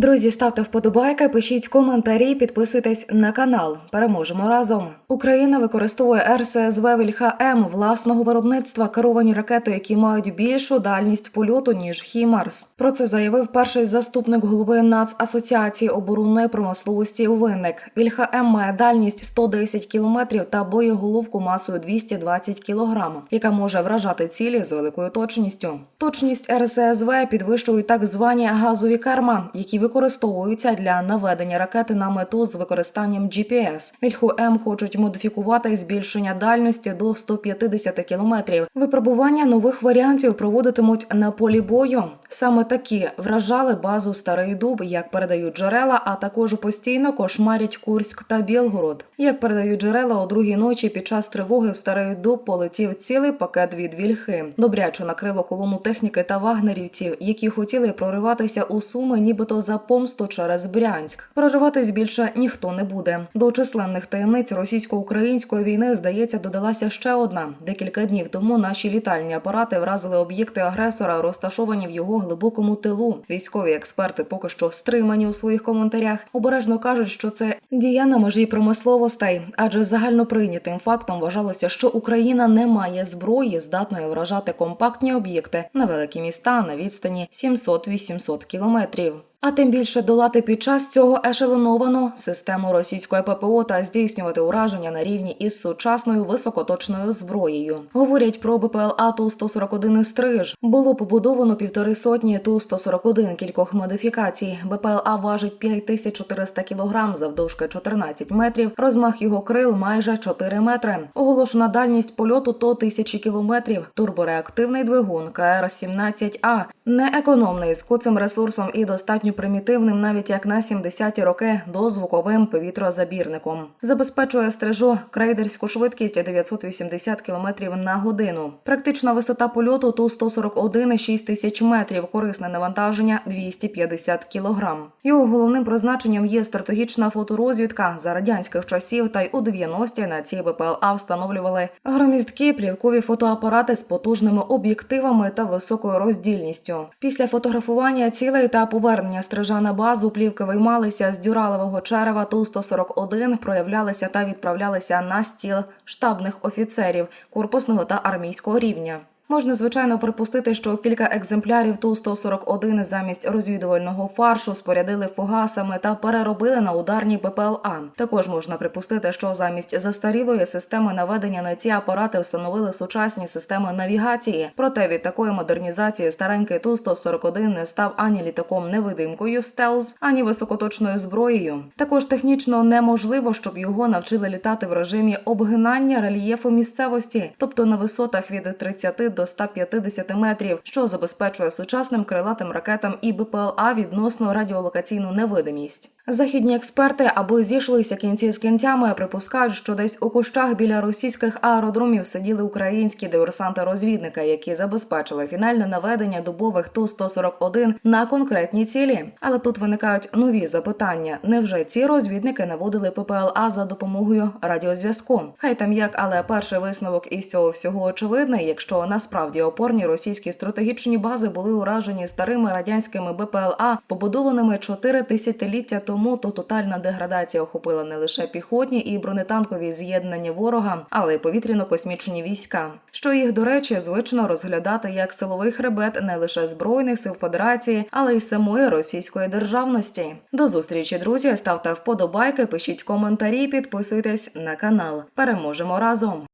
Друзі, ставте вподобайки, пишіть коментарі, підписуйтесь на канал. Переможемо разом. Україна використовує РСЗВ Вільха М власного виробництва керовані ракети, які мають більшу дальність польоту ніж Хімарс. Про це заявив перший заступник голови Нацасоціації оборонної промисловості Винник. Вільха М має дальність 110 кілометрів та боєголовку масою 220 кілограм, яка може вражати цілі з великою точністю. Точність РСЗВ підвищують так звані газові керма, які використовуються для наведення ракети на мету з використанням GPS. Вільху М хочуть модифікувати збільшення дальності до 150 кілометрів. Випробування нових варіантів проводитимуть на полі бою. Саме такі вражали базу Старий Дуб, як передають джерела, а також постійно кошмарять Курськ та Білгород. Як передають джерела, о другій ночі під час тривоги в Старий Дуб полетів цілий пакет від вільхи. Добряче накрило колону техніки та вагнерівців, які хотіли прориватися у суми, нібито за помсту через Брянськ. Прориватись більше ніхто не буде. До численних таємниць російсько-української війни здається додалася ще одна. Декілька днів тому наші літальні апарати вразили об'єкти агресора, розташовані в його глибокому тилу. Військові експерти поки що стримані у своїх коментарях. Обережно кажуть, що це дія на межі промисловостей, адже загально прийнятим фактом вважалося, що Україна не має зброї, здатної вражати компактні об'єкти на великі міста на відстані 700-800 кілометрів. А тим більше долати під час цього ешелоновану систему російської ППО та здійснювати ураження на рівні із сучасною високоточною зброєю. Говорять про БПЛА Ту-141 «Стриж». Було побудовано півтори сотні Ту-141 кількох модифікацій. БПЛА важить 5400 кілограм, завдовжки 14 метрів. Розмах його крил майже 4 метри. Оголошена дальність польоту то тисячі кілометрів. Турбореактивний двигун КР-17А. Неекономний з куцим ресурсом і достатньо примітивним, навіть як на 70-ті роки, дозвуковим повітрозабірником. Забезпечує стрижу крейдерську швидкість 980 км на годину. Практична висота польоту Ту-141 – 6 тисяч метрів, корисне навантаження 250 кг. Його головним призначенням є стратегічна фоторозвідка за радянських часів, та й у 90-ті на цій БПЛА встановлювали громісткі плівкові фотоапарати з потужними об'єктивами та високою роздільністю. Після фотографування цілей та повернення стрижа на базу плівки виймалися з дюралевого черева Ту-141, проявлялися та відправлялися на стіл штабних офіцерів корпусного та армійського рівня. Можна звичайно припустити, що кілька екземплярів Ту-141 замість розвідувального фаршу спорядили фугасами та переробили на ударні БПЛА. Також можна припустити, що замість застарілої системи наведення на ці апарати встановили сучасні системи навігації. Проте від такої модернізації старенький Ту-141 не став ані літаком невидимкою стелз, ані високоточною зброєю. Також технічно неможливо, щоб його навчили літати в режимі обгинання рельєфу місцевості, тобто на висотах від 30 до 150 метрів, що забезпечує сучасним крилатим ракетам і БПЛА відносно радіолокаційну невидимість. Західні експерти, аби зійшлися кінці з кінцями, припускають, що десь у кущах біля російських аеродромів сиділи українські диверсанти-розвідники, які забезпечили фінальне наведення дубових Ту-141 на конкретні цілі. Але тут виникають нові запитання: невже ці розвідники наводили ППЛА за допомогою радіозв'язку? Хай там як, але перший висновок із цього всього очевидний, якщо насправді опорні російські стратегічні бази були уражені старими радянськими БПЛА, побудованими чотири тисячоліття тому, то тотальна деградація охопила не лише піхотні і бронетанкові з'єднання ворога, але й повітряно-космічні війська, що їх, до речі, звично розглядати як силовий хребет не лише збройних сил Федерації, але й самої російської державності. До зустрічі, друзі. Ставте вподобайки, пишіть коментарі, підписуйтесь на канал. Переможемо разом.